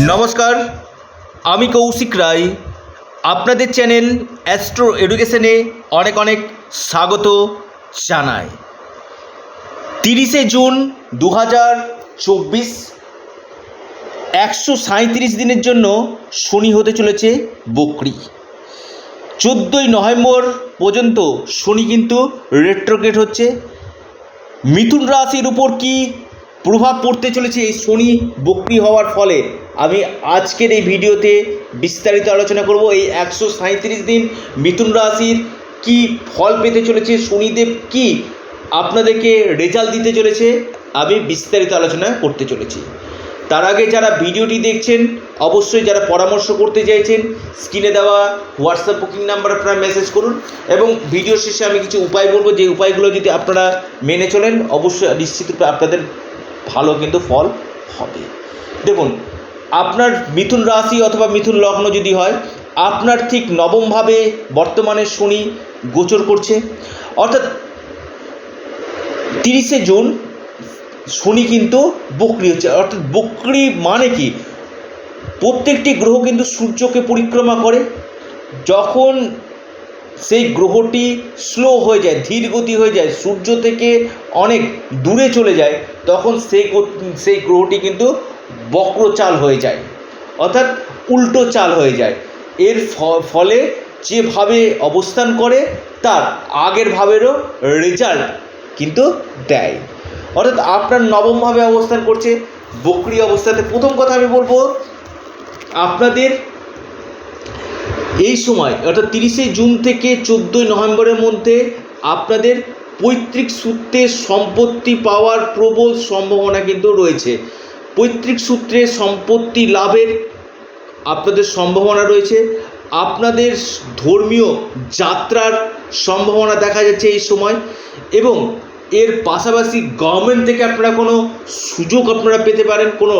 নমস্কার, আমি কৌশিক রায়। আপনাদের চ্যানেল অ্যাস্ট্রো এডুকেশনে অনেক অনেক স্বাগত জানাই। তিরিশে জুন দু হাজার চব্বিশ, একশো সাঁইত্রিশ দিনের জন্য শনি হতে চলেছে বকরি। চোদ্দোই নভেম্বর পর্যন্ত শনি কিন্তু রেট্রোগেট হচ্ছে। মিথুন রাশির উপর কি প্রভাব পড়তে চলেছে এই শনি বক্রি হওয়ার ফলে? আমি আজকের এই ভিডিওতে বিস্তারিত আলোচনা করব এই একশো সাঁইত্রিশ দিন মিথুন রাশির কি ফল পেতে চলেছে, শনিদেব কি আপনাদেরকে রেজাল্ট দিতে চলেছে, আমি বিস্তারিত আলোচনা করতে চলেছি। তার আগে যারা ভিডিওটি দেখছেন, অবশ্যই যারা পরামর্শ করতে চাইছেন স্ক্রিনে দেওয়া হোয়াটসঅ্যাপ বুকিং নাম্বার আপনারা মেসেজ করুন এবং ভিডিও শেষে আমি কিছু উপায় বলব, যে উপায়গুলো যদি আপনারা মেনে চলেন, অবশ্যই নিশ্চিতরূপে আপনাদের ভালো কিন্তু ফল হবে। দেখুন আপনার মিথুন রাশি অথবা মিথুন লগ্ন যদি হয়, আপনার ঠিক নবমভাবে বর্তমানে শনি গোচর করছে। অর্থাৎ তিরিশে জুন শনি কিন্তু বকরি হচ্ছে। অর্থাৎ বকরি মানে কি? প্রত্যেকটি গ্রহ কিন্তু সূর্যকে পরিক্রমা করে। যখন সেই গ্রহটি স্লো হয়ে যায়, ধীর গতি হয়ে যায়, সূর্য থেকে অনেক দূরে চলে যায়, তখন সেই সেই গ্রহটি কিন্তু বক্রচাল হয়ে যায়। অর্থাৎ উল্টো চাল হয়ে যায়। এর ফলে যেভাবে অবস্থান করে, তার আগের ভাবেরও রেজাল্ট কিন্তু দেয়। অর্থাৎ আপনার নবমভাবে অবস্থান করছে, বকরি অবস্থাতে প্রথম কথা আমি বলব, আপনাদের এই সময়, অর্থাৎ তিরিশে জুন থেকে চোদ্দোই নভেম্বরের মধ্যে আপনাদের পৈতৃক সূত্রে সম্পত্তি পাওয়ার প্রবল সম্ভাবনা কিন্তু রয়েছে। পৈতৃক সূত্রে সম্পত্তি লাভের আপনাদের সম্ভাবনা রয়েছে। আপনাদের ধর্মীয় যাত্রার সম্ভাবনা দেখা যাচ্ছে এই সময় এবং এর পাশাপাশি গভর্নমেন্ট থেকে আপনারা কোনো সুযোগ আপনারা পেতে পারেন, কোনো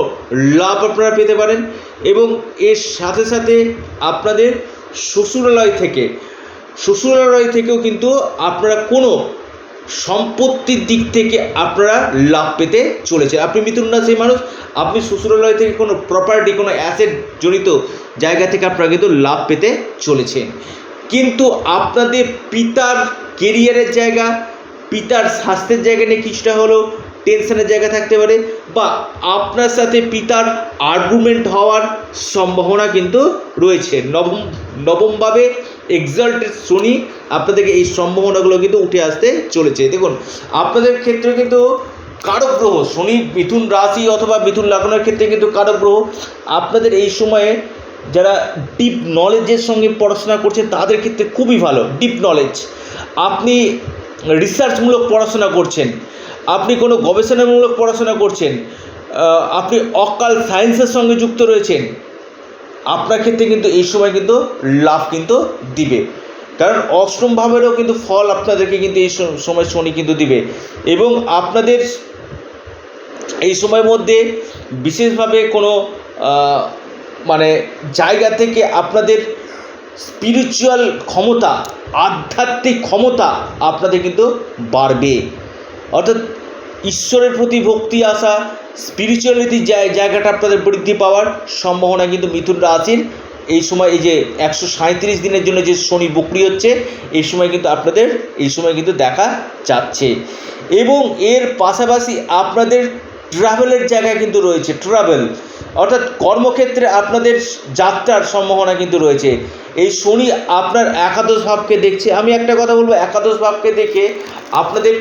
লাভ আপনারা পেতে পারেন এবং এর সাথে সাথে আপনাদের শ্বশুরালয় থেকে, শ্বশুরালয় থেকেও কিন্তু আপনারা কোনো সম্পত্তির দিক থেকে আপনারা লাভ পেতে চলেছে আপনি মিথুন রাশির মানুষ। আপনি শ্বশুরালয় থেকে কোনো প্রপার্টি কোনো অ্যাসেট জড়িত জায়গা থেকে আপনারা কিন্তু লাভ পেতে চলেছেন। কিন্তু আপনাদের পিতার কেরিয়ারের জায়গা, পিতার স্বাস্থ্যের জায়গা নিয়ে কিছুটা হলেও টেনশনের জায়গা থাকতে পারে বা আপনার সাথে পিতার আর্গুমেন্ট হওয়ার সম্ভাবনা কিন্তু রয়েছে। নবম নবমভাবে এক্সাল্টেড শনি আপনাদেরকে এই সম্ভাবনাগুলো কিন্তু উঠে আসতে চলেছে। দেখুন, আপনাদের ক্ষেত্রে কিন্তু কারক গ্রহ শনি মিথুন রাশি অথবা মিথুন লগ্নের ক্ষেত্রে কিন্তু কারক গ্রহ আপনাদের এই সময়ে যারা ডিপ নলেজের সঙ্গে পড়াশোনা করছেন তাদের ক্ষেত্রে খুবই ভালো ডিপ নলেজ আপনি রিসার্চমূলক পড়াশোনা করছেন, আপনি কোনো গবেষণামূলক পড়াশোনা করছেন আপনি অকাল সায়েন্সের সঙ্গে যুক্ত রয়েছেন আপনার ক্ষেত্রে কিন্তু এই সময় কিন্তু লাভ কিন্তু দিবে। কারণ অষ্টম ভাবেরও কিন্তু ফল আপনাদেরকে কিন্তু এই সময় শনি কিন্তু দিবে। এবং আপনাদের এই সময়ের মধ্যে বিশেষভাবে কোনো মানে জায়গা থেকে আপনাদের স্পিরিচুয়াল ক্ষমতা, আধ্যাত্মিক ক্ষমতা আপনাদের কিন্তু বাড়বে। অর্থাৎ ঈশ্বরের প্রতি ভক্তি আসা স্পিরিচুয়ালিটির জায়গাটা আপনাদের বৃদ্ধি পাওয়ার সম্ভাবনা কিন্তু মিথুন রাশির। এই সময় এই যে একশো সাঁইত্রিশ দিনের জন্য যে শনি বকরি হচ্ছে, এই সময় কিন্তু আপনাদের, এই সময় কিন্তু দেখা যাচ্ছে। এবং এর পাশাপাশি আপনাদের ট্রাভেলের জায়গা কিন্তু রয়েছে, ট্রাভেল। অর্থাৎ কর্মক্ষেত্রে আপনাদের যাত্রার সম্ভাবনা কিন্তু রয়েছে। এই শনি আপনার একাদশ ভাবকে দেখছে। আমি একটা কথা বলব, একাদশ ভাবকে দেখে আপনাদের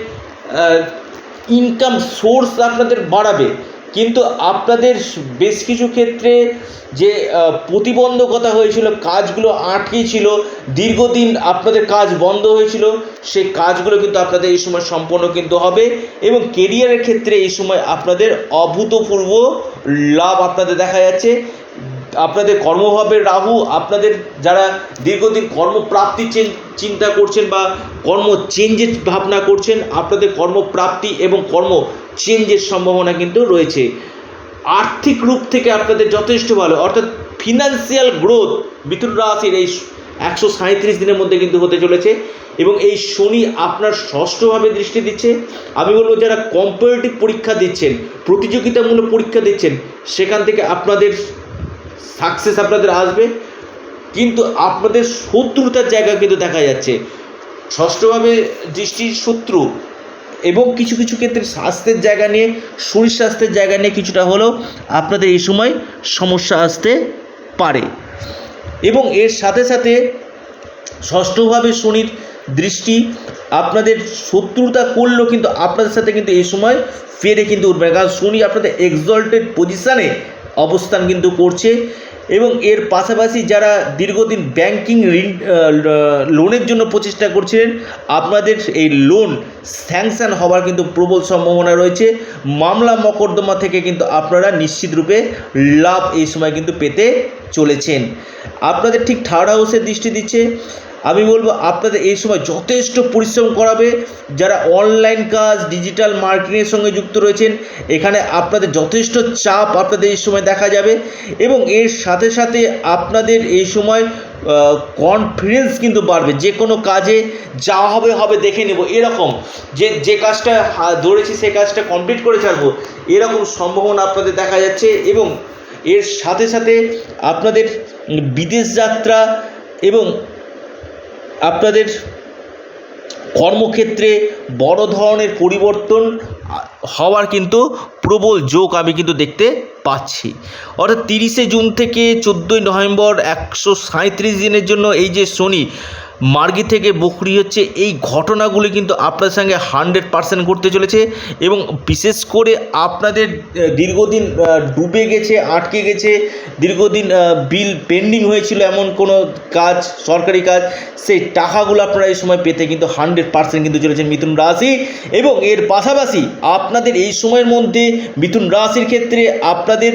ইনকাম সোর্স আপনাদের বাড়াবে। কিন্তু আপনাদের বেশ কিছু ক্ষেত্রে যে প্রতিবন্ধকতা হয়েছিল, কাজগুলো আটকে ছিল, দীর্ঘদিন আপনাদের কাজ বন্ধ হয়েছিল, সেই কাজগুলো কিন্তু আপনাদের এই সময় সম্পন্ন কিন্তু হবে এবং কেরিয়ারের ক্ষেত্রে এই সময় আপনাদের অভূতপূর্ব লাভ আপনাদের দেখা যাচ্ছে। আপনাদের কর্মভাবের রাহু, আপনাদের যারা দীর্ঘদিন কর্মপ্রাপ্তি চেন- চিন্তা করছেন বা কর্ম চেঞ্জের ভাবনা করছেন, আপনাদের কর্মপ্রাপ্তি এবং কর্ম চেঞ্জের সম্ভাবনা কিন্তু রয়েছে। আর্থিক রূপ থেকে আপনাদের যথেষ্ট ভালো, অর্থাৎ ফিনান্সিয়াল গ্রোথ মিথুন রাশির এই একশো সাঁইত্রিশ দিনের মধ্যে কিন্তু হতে চলেছে এবং এই শনি আপনার ষষ্ঠভাবে দৃষ্টি দিচ্ছে। আমি বলব যারা কম্পারেটিভ পরীক্ষা দিচ্ছেন, প্রতিযোগিতামূলক পরীক্ষা দিচ্ছেন, সেখান থেকে আপনাদের সাকসেস আপনাদের আসবে, কিন্তু আপনাদের শত্রুতার জায়গা কিন্তু দেখা যাচ্ছে ষষ্ঠভাবে দৃষ্টির শত্রু এবং কিছু কিছু ক্ষেত্রে স্বাস্থ্যের জায়গা নিয়ে, শরীর স্বাস্থ্যের জায়গা নিয়ে কিছুটা হলেও আপনাদের এই সময় সমস্যা আসতে পারে এবং এর সাথে সাথে ষষ্ঠভাবে শনির দৃষ্টি আপনাদের শত্রুতা করলেও কিন্তু আপনাদের সাথে কিন্তু এই সময় ফেরে কিন্তু উঠবে না। কারণ শনি আপনাদের এক্সল্টেড পজিশানে অবস্থান কিন্তু করছে এবং এর পাশাপাশি যারা দীর্ঘদিন ব্যাংকিং ঋণ লোনের জন্য প্রচেষ্টা করছিলেন, আপনাদের এই লোন স্যাংশন হওয়ার কিন্তু প্রবল সম্ভাবনা রয়েছে। মামলা মকদ্দমা থেকে কিন্তু আপনারা নিশ্চিত রূপে লাভ এই সময় কিন্তু পেতে চলেছেন। আপনাদের ঠিক থার্ড হাউসের দৃষ্টি দিচ্ছে। আমি বলব আপনাদের এই সময় যথেষ্ট পরিশ্রম করাবে। যারা অনলাইন কাজ ডিজিটাল মার্কেটিংয়ের সঙ্গে যুক্ত রয়েছেন, এখানে আপনাদের যথেষ্ট চাপ আপনাদের এই সময় দেখা যাবে। এবং এর সাথে সাথে আপনাদের এই সময় কনফিডেন্স কিন্তু বাড়বে। যে কোনো কাজে যা হবে হবে দেখে নেব। এরকম যে যে কাজটা ধরেছি সেই কাজটা কমপ্লিট করে ছাড়বো, এরকম সম্ভাবনা আপনাদের দেখা যাচ্ছে। এবং এর সাথে সাথে আপনাদের বিদেশ যাত্রা এবং আপনাদের কর্মক্ষেত্রে বড় ধরনের পরিবর্তন হওয়ার কিন্তু প্রবল যোগ আমি কিন্তু দেখতে পাচ্ছি। অর্থাৎ তিরিশে জুন থেকে চোদ্দোই নভেম্বর একশো সাঁত্রিশ দিনের জন্য এই যে শনি মার্গি থেকে বকরি হচ্ছে এই ঘটনাগুলি কিন্তু আপনাদের সঙ্গে হান্ড্রেড পার্সেন্ট ঘটতে চলেছে এবং বিশেষ করে আপনাদের দীর্ঘদিন ডুবে গেছে, আটকে গেছে, দীর্ঘদিন বিল পেন্ডিং হয়েছিল এমন কোনো কাজ, সরকারি কাজ, সেই টাকাগুলো আপনারা এই সময় পেতে কিন্তু হান্ড্রেড পার্সেন্ট কিন্তু চলেছেন মিথুন রাশি। এবং এর পাশাপাশি আপনাদের এই সময়ের মধ্যে মিথুন রাশির ক্ষেত্রে আপনাদের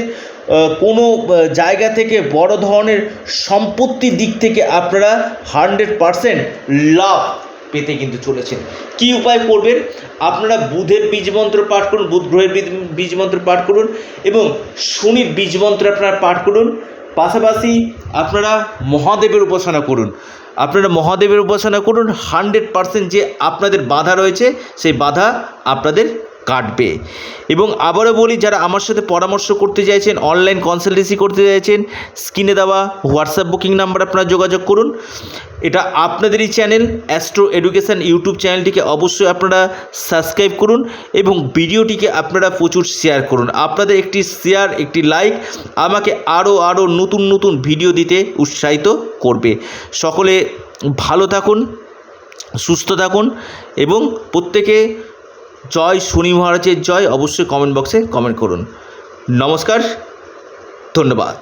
কোনো জায়গা থেকে বড় ধরনের সম্পত্তির দিক থেকে আপনারা হান্ড্রেড পারসেন্ট লাভ পেতে কিন্তু চলেছেন। কি উপায় করবেন? আপনারা বুধের বীজ মন্ত্র পাঠ করুন, বুধ গ্রহের বীজ- মন্ত্র পাঠ করুন এবং শনির বীজ মন্ত্র আপনারা পাঠ করুন। পাশাপাশি আপনারা মহাদেবের উপাসনা করুন। আপনারা মহাদেবের উপাসনা করুন হান্ড্রেড পারসেন্ট যে আপনাদের বাধা রয়েছে, সেই বাধা আপনাদের কাটবে। এবং আবারও বলি, যারা আমার সাথে পরামর্শ করতে চাইছেন অনলাইন কনসালটেন্সি করতে চাইছেন স্ক্রিনে দেওয়া হোয়াটসঅ্যাপ বুকিং নাম্বার আপনারা যোগাযোগ করুন। এটা আপনাদেরই চ্যানেল অ্যাস্ট্রো এডুকেশান ইউটিউব চ্যানেলটিকে অবশ্যই আপনারা সাবস্ক্রাইব করুন এবং ভিডিওটিকে আপনারা প্রচুর শেয়ার করুন। আপনাদের একটি শেয়ার একটি লাইক আমাকে আরও আরও নতুন নতুন ভিডিও দিতে উৎসাহিত করবে। সকলে ভালো থাকুন, সুস্থ থাকুন এবং প্রত্যেকে জয় শনি মহারাজের জয় অবশ্যই কমেন্ট বক্সে কমেন্ট করুন। নমস্কার ধন্যবাদ।